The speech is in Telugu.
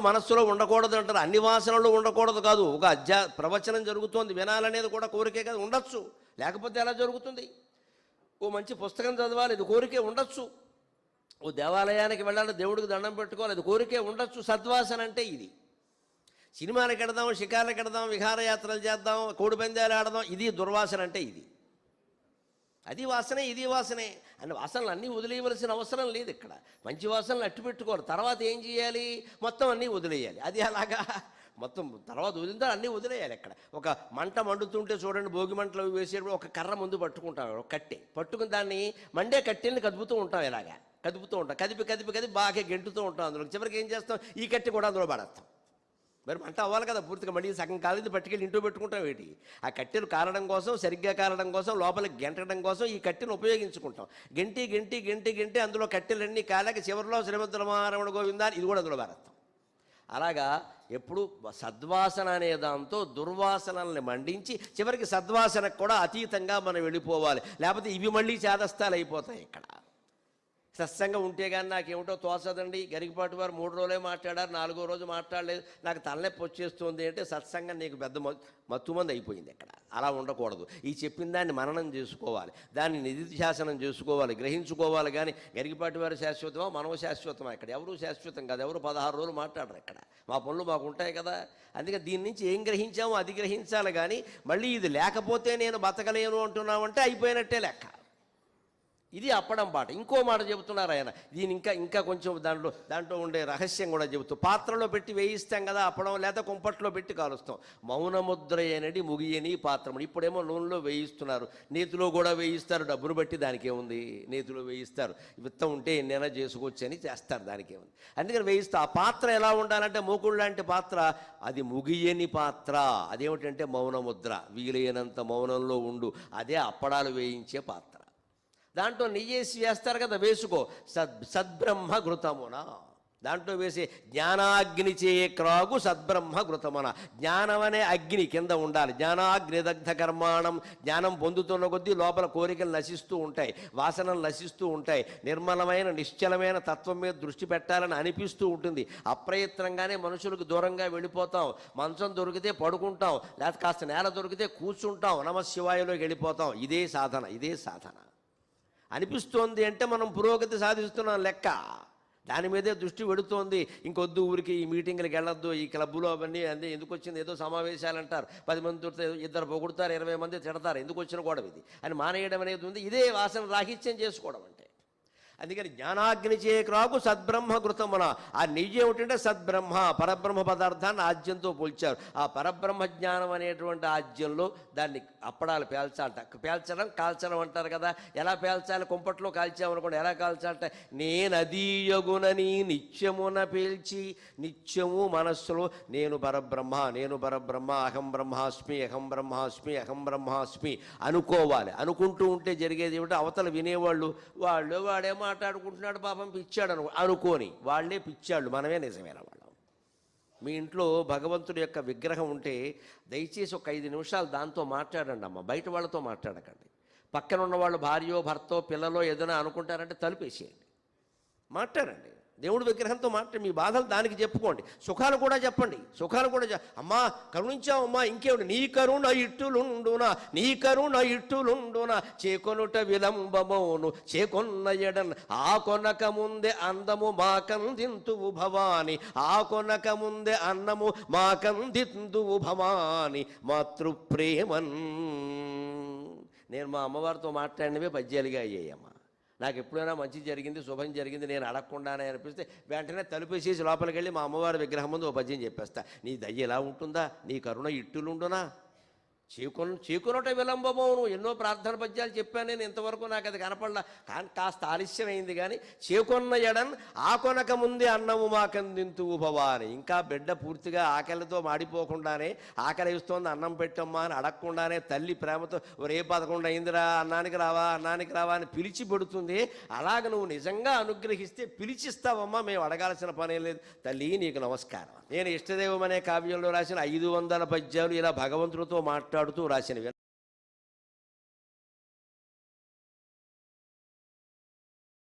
మనస్సులో ఉండకూడదు అంటారు. అన్ని వాసనలు ఉండకూడదు కాదు. ఒక అధ్యా ప్రవచనం జరుగుతోంది. వినాలనేది కూడా కోరికే కదా. ఉండొచ్చు. లేకపోతే ఎలా జరుగుతుంది? ఓ మంచి పుస్తకం చదవాలి. ఇది కోరికే ఉండొచ్చు. ఓ దేవాలయానికి వెళ్ళాలి దేవుడికి దండం పెట్టుకోవాలి. ఇది కోరికే ఉండొచ్చు. సద్వాసన అంటే ఇది. సినిమాలకు వెడదాం షికార్లకు వెడదాం విహారయాత్రలు చేద్దాం కోడి పందాలు ఆడదాం. ఇది దుర్వాసన అంటే ఇది. అది వాసనే ఇది వాసనే. అని వాసనలు అన్నీ వదిలేయవలసిన అవసరం లేదు ఇక్కడ. మంచి వాసనలు అట్టు పెట్టుకోవాలి. తర్వాత ఏం చేయాలి? మొత్తం అన్నీ వదిలేయాలి. అది అలాగా. మొత్తం తర్వాత వదిలితే అన్నీ వదిలేయాలి ఇక్కడ ఒక మంట మండుతుంటే చూడండి భోగి మంటలు వేసేటప్పుడు ఒక కర్ర ముందు పట్టుకుంటాం. ఒక కట్టె. పట్టుకుని దాన్ని మండే కట్టెల్ని కదుపుతూ ఉంటాం ఇలాగా. కదుపుతూ ఉంటాం. కదిపి కదిపి కదిపి బాగా గెంటుతూ ఉంటాం అందులో చివరికి ఏం చేస్తాం? ఈ కట్టె కూడా అందులో పడేస్తాం. మరి మంట అవ్వాలి కదా పూర్తిగా. మళ్ళీ సగం కాలేదు పట్టుకెళ్ళి ఇంట్లో పెట్టుకుంటాం ఏంటి? ఆ కట్టెలు కారడం కోసం సరిగ్గా కారడం కోసం లోపలికి గెంటడం కోసం ఈ కట్టెను ఉపయోగించుకుంటాం. గెంటి గెంటి గెంటి గెంటి అందులో కట్టెలన్నీ కాలేక చివరిలో శ్రీమంతులమారమణ గోవిందా ఇది కూడా అందులో భారతం అలాగా ఎప్పుడు సద్వాసన అనే దాంతో దుర్వాసనల్ని మండించి చివరికి సద్వాసనకు కూడా అతీతంగా మనం వెళ్ళిపోవాలి. లేకపోతే ఇవి మళ్ళీ చేదస్థాలు అయిపోతాయి ఇక్కడ. సత్సంగం ఉంటే కానీ నాకేమిటో తోచదండి. గరికపాటి వారు మూడు రోజులే మాట్లాడారు నాలుగో రోజు మాట్లాడలేదు. నాకు తలనొప్పి వచ్చేస్తుంది అంటే సత్సంగం నీకు పెద్ద మత్తుమంది అయిపోయింది ఇక్కడ. అలా ఉండకూడదు. ఈ చెప్పిన దాన్ని మననం చేసుకోవాలి. దాన్ని నిధిధ్యాసనం చేసుకోవాలి గ్రహించుకోవాలి కానీ గరికపాటి వారు శాశ్వతమా మనవ శాశ్వతమా ఇక్కడ? ఎవరు శాశ్వతం కాదు. ఎవరు పదహారు రోజులు మాట్లాడరు ఇక్కడ. మా పనులు మాకు ఉంటాయి కదా. అందుకే దీని నుంచి ఏం గ్రహించామో అది గ్రహించాలి కానీ మళ్ళీ ఇది లేకపోతే నేను బతకలేను అంటున్నామంటే అయిపోయినట్టే లెక్క. ఇది అప్పడం పాట. ఇంకో మాట చెబుతున్నారు ఆయన. దీని ఇంకా ఇంకా కొంచెం దాంట్లో దాంట్లో ఉండే రహస్యం కూడా చెబుతూ పాత్రలో పెట్టి వేయిస్తాం కదా అప్పడం లేదా కుంపట్లో పెట్టి కాలుస్తాం. మౌనముద్ర అనేది ముగియని పాత్రముడు ఇప్పుడేమో నూనెలో వేయిస్తున్నారు. నేతిలో కూడా వేయిస్తారు డబ్బును బట్టి దానికేముంది నేతిలో వేయిస్తారు. విత్తం ఉంటే ఎన్నైనా చేసుకోవచ్చు అని చేస్తారు దానికేముంది అందుకని వేయిస్తా. ఆ పాత్ర ఎలా ఉండాలంటే మూకుడు లాంటి పాత్ర అది ముగియని పాత్ర. అదేమిటంటే మౌనముద్ర వీలైనంత మౌనంలో ఉండు. అదే అప్పడాలు వేయించే పాత్ర. దాంట్లో నెయ్యేసి వేస్తారు కదా వేసుకో. సద్ సద్బ్రహ్మ ఘృతమున దాంట్లో వేసే జ్ఞానాగ్ని చే క్రాగు సద్బ్రహ్మ ఘృతమున జ్ఞానం అనే అగ్ని కింద ఉండాలి. జ్ఞానాగ్ని దగ్ధ కర్మాణం జ్ఞానం పొందుతున్న కొద్దీ లోపల కోరికలు నశిస్తూ ఉంటాయి వాసనలు నశిస్తూ ఉంటాయి. నిర్మలమైన నిశ్చలమైన తత్వం మీద దృష్టి పెట్టాలని అనిపిస్తూ ఉంటుంది. అప్రయత్నంగానే మనుషులకు దూరంగా వెళ్ళిపోతాం. మంచం దొరికితే పడుకుంటాం. లేకపోతే కాస్త నేల దొరికితే కూర్చుంటాం. నమశివాయలోకి వెళ్ళిపోతాం. ఇదే సాధన ఇదే సాధన. అనిపిస్తోంది అంటే మనం పురోగతి సాధిస్తున్నాం లెక్క. దాని మీదే దృష్టి పెడుతోంది. ఇంకొద్దు ఊరికి ఈ మీటింగ్లకు వెళ్ళొద్దు ఈ క్లబ్బులు అవన్నీ అన్నీ ఎందుకు వచ్చింది? ఏదో సమావేశాలు అంటారు పది మంది ఇద్దరు పొగుడతారు ఇరవై మంది తిడతారు. ఎందుకు వచ్చిన గొడవ ఇది? అని మానేయడం అనేది ఉంది. ఇదే వాసన రాహిత్యం చేసుకోవడం అంటే. అందుకని జ్ఞానాగ్ని చేయకరాకు సద్బ్రహ్మ కృతమున. ఆ నెయ్యి ఏమిటంటే సద్బ్రహ్మ పరబ్రహ్మ పదార్థాన్ని ఆజ్యంతో పోల్చారు. ఆ పరబ్రహ్మ జ్ఞానం అనేటువంటి ఆజ్యంలో దాన్ని అప్పడాలు పేల్చాలట. పేల్చడం కాల్చడం అంటారు కదా. ఎలా పేల్చాలి? కుంపట్లో కాల్చామనుకోండి. ఎలా కాల్చాలంటే నేను అదీయగునని నిత్యమున పేల్చి నిత్యము మనస్సులో నేను పరబ్రహ్మ నేను పరబ్రహ్మ అహం బ్రహ్మాస్మి అహం బ్రహ్మాస్మి అహం బ్రహ్మాస్మి అనుకోవాలి. అనుకుంటూ ఉంటే జరిగేది ఏమిటో? అవతల వినేవాళ్ళు వాళ్ళు వాడేమో మాట్లాడుకుంటున్నాడు పాపం పిచ్చాడు అను అనుకోని. వాళ్ళే పిచ్చాళ్ళు. మనమే నిజమైన వాళ్ళం. మీ ఇంట్లో భగవంతుడి యొక్క విగ్రహం ఉంటే దయచేసి ఒక ఐదు నిమిషాలు దాంతో మాట్లాడండి అమ్మ. బయట వాళ్ళతో మాట్లాడకండి. పక్కన ఉన్న వాళ్ళు భార్యో భర్తో పిల్లలో ఏదైనా అనుకుంటారంటే తలుపేసేయండి. మాట్లాడండి. దేవుడి విగ్రహంతో మాట్లాడి మీ బాధలు దానికి చెప్పుకోండి. సుఖాలు కూడా చెప్పండి. సుఖాలు కూడా చె- అమ్మా ఇంకేమిటి? నీ కరుణ ఇట్టులుండునా నీ కరుణ ఇట్టులుండునా చేకొనుట విలంబమోను చేకొన్న ఎడన్ ఆ కొనక ముందే అందము మాకందింతువు భవాని ఆ కొనక ముందే అన్నము మాకందింతువు భవాని మాతృప్రేమన్. నేను మా అమ్మవారితో మాట్లాడినవే పద్యాలుగా అయ్యాయమ్మా. నాకు ఎప్పుడైనా మంచి జరిగింది శుభం జరిగింది నేను అడగకుండానే అనిపిస్తే వెంటనే తలుపేసేసి లోపలికి వెళ్ళి మా అమ్మవారి విగ్రహం ముందు ఓ పద్యం చెప్పేస్తా. నీ దయ్య ఎలా ఉంటుందా? నీ కరుణ ఇట్టులుండునా? చేకొన చీకొనట విలంబమవును ఎన్నో ప్రార్థన పద్యాలు చెప్పాను నేను ఇంతవరకు నాకు అది కనపడలా. కానీ కాస్త ఆలస్యమైంది కానీ చేకొన్న ఎడన్ ఆ ముందే అన్నము మాకందింతువు భవాని. ఇంకా బిడ్డ పూర్తిగా ఆకలితో మాడిపోకుండానే ఆకలి ఇస్తోంది అన్నం పెట్టమ్మా అని అడగకుండానే తల్లి ప్రేమతో రే పదకొండు అయిందిరా అన్నానికి రావా అన్నానికి రావా అని పిలిచి పెడుతుంది. అలాగ నువ్వు నిజంగా అనుగ్రహిస్తే పిలిచిస్తావమ్మా మేము అడగాల్సిన పనే లేదు. తల్లి నీకు నమస్కారం. నేను ఇష్టదేవం అనే కావ్యంలో రాసిన ఐదు వందల పద్యాలు ఇలా భగవంతుడితో మాట్లాడుతూ రాసినవి.